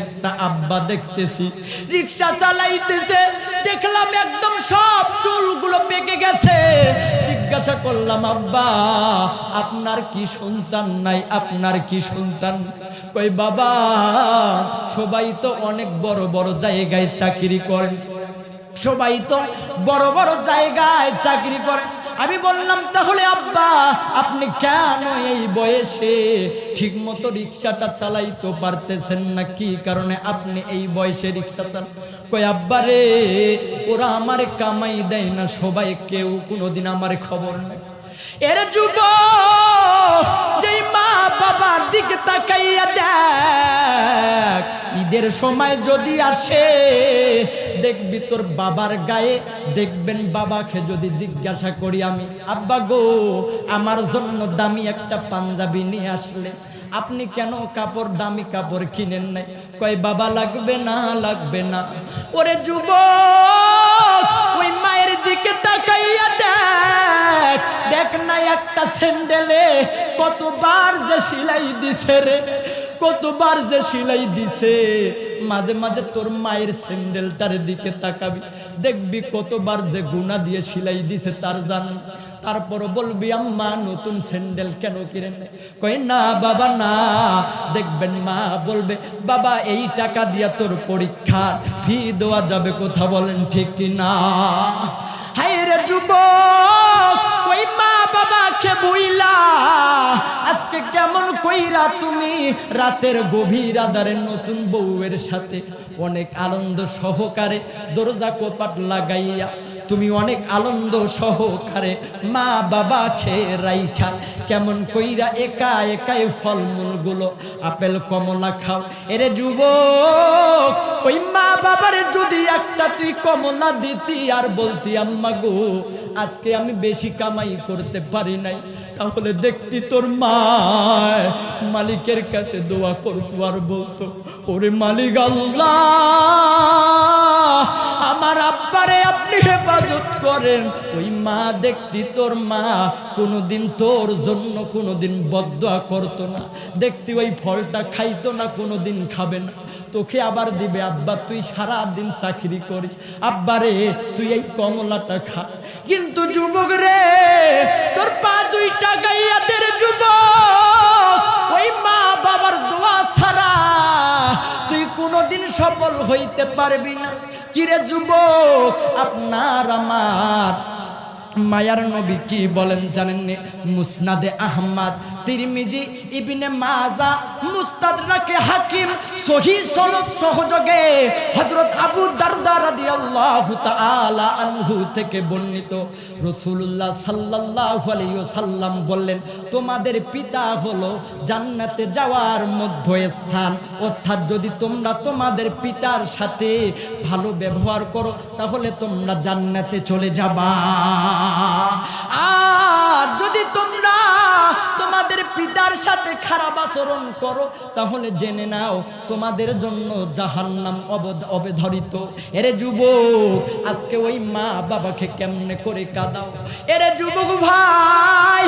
একটা আব্বা দেখতেছি, রিক্সা চালাইতেছে, দেখলাম একদম সব চুলগুলো পেকে গেছে। জিজ্ঞাসা করলাম, আব্বা, আপনার কি সন্তান নাই? আপনার কি সন্তান? কই, বাবা, সবাই তো অনেক বড় বড় জায়গায় চাকরি করে। সবাই তো বড় বড় জায়গায় চাকরি করে। আমি বললাম, তাহলে আব্বা, আপনি কেন এই বয়সে ঠিক মতো রিক্সাটা চালাইতে পারতেছেন না? কি কারণে আপনি এই বয়সে রিক্সা চাল কই আব্বা রে, ওরা আমার কামাই দেয় না, সবাই কেউ কোনোদিন আমার খবর নেই এর যুব যেই মা বাবার দিকে তাকাইয়া দেখ, ঈদের সময় যদি আসে দেখবি তোর বাবার গায়ে। দেখবেন বাবাকে যদি জিজ্ঞাসা করি আমি, আব্বা গো, আমার জন্য দামি একটা পাঞ্জাবি নিয়ে আসলে। আপনি কেন কাপড়, দামি কাপড় কিনেন নাই? কয়, বাবা, লাগবে না লাগবে না। ওরে যুবক, ওই মায়ের দিকে তাকাইয়া দেখ। দেখ না একটা স্যান্ডেলে কতবার যে সিলাই দিছে রে, কতবার যে সিলাই দিছে। মাঝে মাঝে তোর মায়ের স্যান্ডেলটার দিকে তাকাবি। দেখবি কতবার যে গুণা দিয়ে সিলাই দিছে তার জান। তারপর বলবি, আম্মা, নতুন স্যান্ডেল কেন কিনে কই না বাবা, না। দেখবেন মা বলবে, বাবা, এই টাকা দিয়া তোর পরীক্ষার ফি দেওয়া যাবে, কথা বলেন ঠিক না আজকে কেমন কইরা তুমি? রাতের গভীর আধারে নতুন বউয়ের সাথে অনেক আনন্দ সহকারে দরজা কোপাট লাগাইয়া তুমি অনেক আনন্দ সহকারে মা বাবা খেয়ে রাইখা। কেমন কইরা একা একাই ফলমূলগুলো আপেল, কমলা খাও। এরে যুবক, ওই মা বাবার যদি একটা তুই কমলা দিতি আর বলতি, আম্মা গো আজকে আমি বেশি কামাই করতে পারি নাই। তাহলে দেখতি তোর মা মালিকের কাছে দোয়া করতো আর বলতো, ওরে মালিক আল্লাহ আমার আব্বারে আপনি হেফাজত করেন। ওই মা দেখতি তোর মা কোনোদিন তোর জন্য কোনোদিন বদয়া করতো না। দেখতি ওই ফলটা খাইতো না, কোনোদিন খাবে না। তোকে আবার দিবে, আব্বা, তুই সারা দিন চাকরি করিস। আব্বা রে, তুই এই কমলাটা খা। কিন্তু যুবক রে কোনোদিন সফল হইতে পারবি না। কিরে যুবক, আপনার আমার মায়ার নবী কি বলেন জানেন মুসনাদে আহমদ। তিরমিজি, ইবনে মাজা মুস্তাদরাকে হাকিম, সহি সনদ সহযোগে হযরত আবু দারদা রাদিয়াল্লাহু তাআলা আনহু থেকে বর্ণিত রাসূলুল্লাহ সাল্লাল্লাহু আলাইহি ওয়াসাল্লাম বললেন, তোমাদের পিতা হলো জান্নাতে যাওয়ার মধ্যস্থান। অর্থাৎ যদি তোমরা তোমাদের পিতার সাথে ভালো ব্যবহার করো, তাহলে তোমরা জান্নাতে চলে যাবা। আর যদি তোমরা পিতার সাথে খারাপ আচরণ করো, তাহলে জেনে নাও তোমাদের জন্য জাহান্নাম নাম অবধারিত। এরে যুবক, আজকে ওই মা বাবাকে কেমনে করে কাদাও? এরে যুবক ভাই